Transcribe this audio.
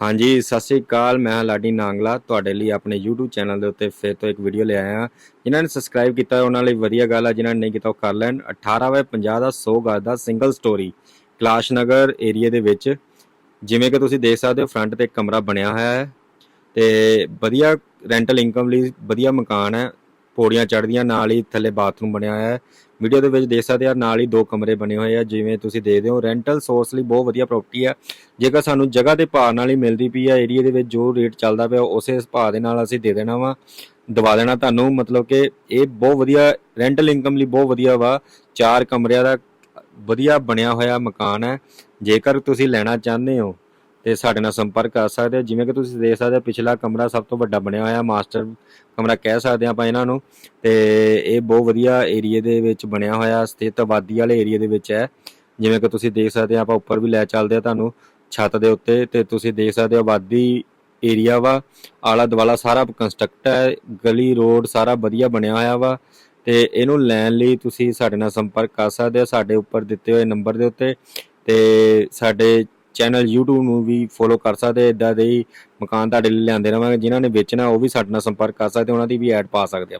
ਹਾਂਜੀ, ਸਤਿ ਸ੍ਰੀ ਅਕਾਲ, ਮੈਂ ਹਾਂ ਲਾਡੀ ਨਾਂਗਲਾ, ਤੁਹਾਡੇ ਲਈ ਆਪਣੇ YouTube ਚੈਨਲ ਦੇ ਉੱਤੇ ਫਿਰ ਤੋਂ ਇੱਕ ਵੀਡੀਓ ਲੈ ਆਇਆ। ਜਿਨ੍ਹਾਂ ਨੇ ਸਬਸਕ੍ਰਾਈਬ ਕੀਤਾ ਉਹਨਾਂ ਲਈ ਵਧੀਆ ਗੱਲ ਆ, ਜਿਨ੍ਹਾਂ ਨੇ ਨਹੀਂ ਕੀਤਾ ਉਹ ਕਰ ਲੈਣ। 18 ਬਾਏ 50 ਦਾ 100 ਗਜ਼ ਦਾ single storey Kailash Nagar area ਦੇ ਵਿੱਚ। ਜਿਵੇਂ ਕਿ ਤੁਸੀਂ ਦੇਖ ਸਕਦੇ ਹੋ ਫਰੰਟ ਤੇ ਕਮਰਾ ਬਣਿਆ ਹੋਇਆ ਹੈ। ਤੇ ਵਧੀਆ ਰੈਂਟਲ ਇਨਕਮ ਲਈ ਵਧੀਆ ਮਕਾਨ ਹੈ। ਪੌੜੀਆਂ ਚੜ੍ਹਦੀਆਂ, ਨਾਲ ਹੀ ਥੱਲੇ ਬਾਥਰੂਮ ਬਣਿਆ ਹੋਇਆ ਹੈ। ਵੀਡੀਓ ਦੇ ਵਿੱਚ ਦੇਖ ਸਕਦੇ ਆ, ਨਾਲ ਹੀ ਦੋ ਕਮਰੇ ਬਣੇ ਹੋਏ ਆ, ਜਿਵੇਂ ਤੁਸੀਂ ਦੇਖਦੇ ਹੋ। ਰੈਂਟਲ ਸੋਰਸ ਲਈ ਬਹੁਤ ਵਧੀਆ ਪ੍ਰਾਪਰਟੀ ਆ। ਜੇਕਰ ਸਾਨੂੰ ਜਗ੍ਹਾ ਦੇ ਭਾਅ ਨਾਲ ਹੀ ਮਿਲਦੀ ਪਈ ਆ ਏਰੀਆ ਦੇ ਵਿੱਚ ਜੋ ਰੇਟ ਚੱਲਦਾ ਪਿਆ, ਉਸੇ ਭਾਅ ਦੇ ਨਾਲ ਅਸੀਂ ਦੇ ਦੇਣਾ ਵਾ, ਦਵਾ ਦੇਣਾ ਤੁਹਾਨੂੰ। ਮਤਲਬ ਕਿ ਇਹ ਬਹੁਤ ਵਧੀਆ ਰੈਂਟਲ ਇਨਕਮ ਲਈ ਬਹੁਤ ਵਧੀਆ ਵਾ। ਚਾਰ ਕਮਰਿਆਂ ਦਾ ਵਧੀਆ ਬਣਿਆ ਹੋਇਆ ਮਕਾਨ ਹੈ। ਜੇਕਰ ਤੁਸੀਂ ਲੈਣਾ ਚਾਹੁੰਦੇ ਹੋ ਤੇ ਸਾਡੇ ਨਾਲ ਸੰਪਰਕ ਕਰ ਸਕਦੇ ਹੋ। ਜਿਵੇਂ ਕਿ ਤੁਸੀਂ ਦੇਖ ਸਕਦੇ ਹੋ, ਪਿਛਲਾ ਕਮਰਾ ਸਭ ਤੋਂ ਵੱਡਾ ਬਣਿਆ ਹੋਇਆ, ਮਾਸਟਰ ਕਮਰਾ ਕਹਿ ਸਕਦੇ ਹਾਂ ਆਪਾਂ ਇਹਨਾਂ ਨੂੰ। ਤੇ ਇਹ ਬਹੁਤ ਵਧੀਆ ਏਰੀਆ ਦੇ ਵਿੱਚ ਬਣਿਆ ਹੋਇਆ ਸਥਿਤ ਆਬਾਦੀ ਵਾਲੇ ਏਰੀਆ ਦੇ ਵਿੱਚ ਹੈ। ਜਿਵੇਂ ਕਿ ਤੁਸੀਂ ਦੇਖ ਸਕਦੇ ਆ ਆਪਾਂ ਉੱਪਰ ਵੀ ਲੈ ਚੱਲਦੇ ਆ ਤੁਹਾਨੂੰ ਛੱਤ ਦੇ ਉੱਤੇ। ਤੇ ਤੁਸੀਂ ਦੇਖ ਸਕਦੇ ਹੋ, ਆਬਾਦੀ ਏਰੀਆ ਵਾ। ਆਲਾ ਦੁਆਲਾ ਸਾਰਾ ਕੰਸਟਰਕਟ ਹੈ, ਗਲੀ, ਰੋਡ ਸਾਰਾ ਵਧੀਆ ਬਣਿਆ ਹੋਇਆ ਵਾ। ਤੇ ਇਹਨੂੰ ਲੈਣ ਲਈ ਤੁਸੀਂ ਸਾਡੇ ਨਾਲ ਸੰਪਰਕ ਕਰ ਸਕਦੇ ਹੋ, ਸਾਡੇ ਉੱਪਰ ਦਿੱਤੇ ਹੋਏ ਨੰਬਰ ਦੇ ਉੱਤੇ। ਤੇ ਸਾਡੇ ਚੈਨਲ YouTube ਨੂੰ ਵੀ ਫੋਲੋ ਕਰ ਸਕਦੇ ਇਦਾਂ ਦੇ ਹੀ ਮਕਾਨ ਤੁਹਾਡੇ ਲਈ ਲਿਆਂਦੇ ਰਵਾਂਗੇ, ਜਿਨ੍ਹਾਂ ਨੇ ਵੇਚਣਾ ਉਹ ਵੀ ਸਾਡੇ ਨਾਲ ਸੰਪਰਕ ਕਰ ਸਕਦੇ ਉਹਨਾਂ ਦੀ ਵੀ ਐਡ ਪਾ ਸਕਦੇ ਆ